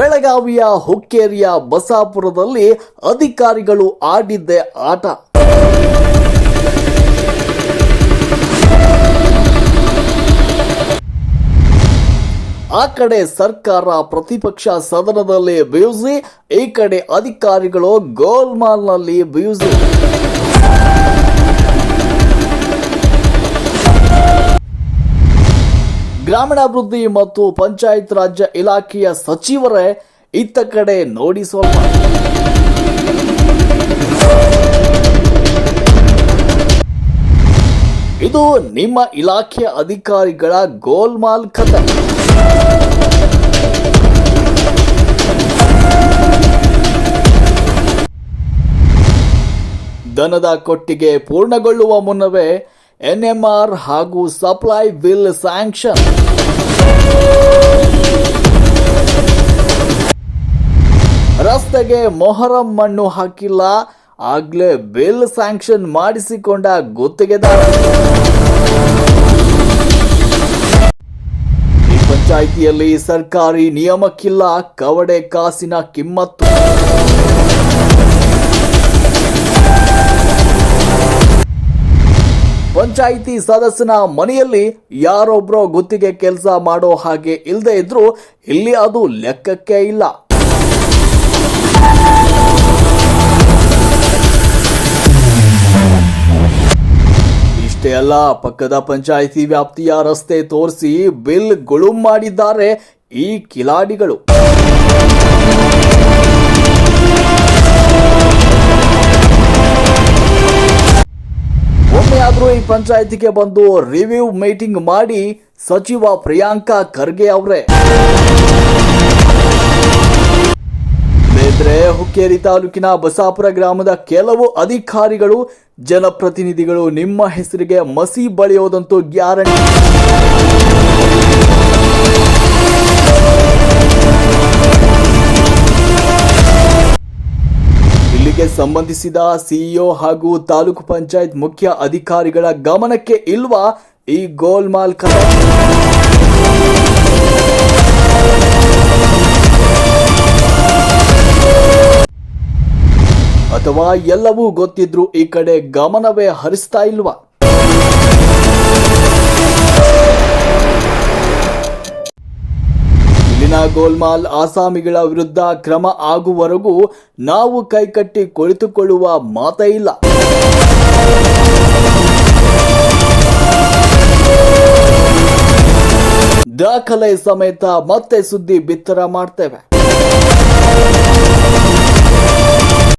ಬೆಳಗಾವಿಯ ಹುಕ್ಕೇರಿಯ ಬಸಾಪುರದಲ್ಲಿ ಅಧಿಕಾರಿಗಳು ಆಡಿದ್ದೆ ಆಟ. ಆ ಕಡೆ ಸರ್ಕಾರ ಪ್ರತಿಪಕ್ಷ ಸದನದಲ್ಲಿ ಬ್ಯೂಸಿ ಈ ಕಡೆ ಅಧಿಕಾರಿಗಳು ಗೋಲ್ಮಾಲ್ನಲ್ಲಿ ಬ್ಯೂಸಿ ಗ್ರಾಮೀಣಾಭಿವೃದ್ಧಿ ಮತ್ತು ಪಂಚಾಯತ್ ರಾಜ್ಯ ಇಲಾಖೆಯ ಸಚಿವರೇ ಇತ್ತ ಕಡೆ ನೋಡಿ ಸ್ವಲ್ಪ ಇದು ನಿಮ್ಮ ಇಲಾಖೆಯ ಅಧಿಕಾರಿಗಳ ಗೋಲ್ಮಾಲ್ ಕಥೆ ದನದ ಕೊಟ್ಟಿಗೆ ಪೂರ್ಣಗೊಳ್ಳುವ ಮುನ್ನವೇ ಎನ್ಎಂಆರ್ ಹಾಗೂ ಸಪ್ಲೈ ಬಿಲ್ ಸ್ಯಾಂಕ್ಷನ್. ರಸ್ತೆಗೆ ಮೊಹರಂ ಮಣ್ಣು ಹಾಕಿಲ್ಲ, ಆಗ್ಲೇ ಬಿಲ್ ಸ್ಯಾಂಕ್ಷನ್ ಮಾಡಿಸಿಕೊಂಡ ಗುತ್ತಿಗೆದಾರ. ಈ ಪಂಚಾಯಿತಿಯಲ್ಲಿ ಸರ್ಕಾರಿ ನಿಯಮಕ್ಕಿಲ್ಲ, ಕವಡೆ ಕಾಸಿನ ಕಿಮ್ಮತ್ತು. ಪಂಚಾಯಿತಿ ಸದಸ್ಯನ ಮನೆಯಲ್ಲಿ ಯಾರೊಬ್ಬರು ಗುತ್ತಿಗೆ ಕೆಲಸ ಮಾಡೋ ಹಾಗೆ ಇಲ್ಲದೆ ಇದ್ರೂ ಇಲ್ಲಿ ಅದು ಲೆಕ್ಕಕ್ಕೆ ಇಲ್ಲ. ಇಷ್ಟೇ ಅಲ್ಲ, ಪಕ್ಕದ ಪಂಚಾಯಿತಿ ವ್ಯಾಪ್ತಿಯ ರಸ್ತೆ ತೋರಿಸಿ ಬಿಲ್ ಗುಳುಂ ಮಾಡಿದ್ದಾರೆ ಈ ಕಿಲಾಡಿಗಳು. ಈ ಪಂಚಾಯತಿಗೆ ಬಂದು ರಿವ್ಯೂ ಮೀಟಿಂಗ್ ಮಾಡಿ ಸಚಿವ ಪ್ರಿಯಾಂಕಾ ಖರ್ಗೆ ಅವರೇ. ಬೇಂದ್ರೆ ಹುಕ್ಕೇರಿ ತಾಲೂಕಿನ ಬಸಾಪುರ ಗ್ರಾಮದ ಕೆಲವು ಅಧಿಕಾರಿಗಳು, ಜನಪ್ರತಿನಿಧಿಗಳು ನಿಮ್ಮ ಹೆಸರಿಗೆ ಮಸಿ ಬಳಿಯೋದಂತೂ ಗ್ಯಾರಂಟಿ. ಸಂಬಂಧಿಸಿದ ಸಿಇಒ ಹಾಗೂ ತಾಲೂಕು ಪಂಚಾಯತ್ ಮುಖ್ಯ ಅಧಿಕಾರಿಗಳ ಗಮನಕ್ಕೆ ಇಲ್ವಾ ಈ ಗೋಲ್ಮಾಲ್ ಮಾಲ್ಕ? ಅಥವಾ ಎಲ್ಲವೂ ಗೊತ್ತಿದ್ರು ಈ ಕಡೆ ಗಮನವೇ ಹರಿಸ್ತಾ ಇಲ್ವಾ? ಗೋಲ್ಮಾಲ್ ಆಸಾಮಿಗಳ ವಿರುದ್ಧ ಕ್ರಮ ಆಗುವವರೆಗೂ ನಾವು ಕೈಕಟ್ಟಿ ಕುಳಿತುಕೊಳ್ಳುವ ಮಾತೇ ಇಲ್ಲ. ದಾಖಲೆ ಸಮೇತ ಮತ್ತೆ ಸುದ್ದಿ ಬಿತ್ತರ ಮಾಡ್ತೇವೆ.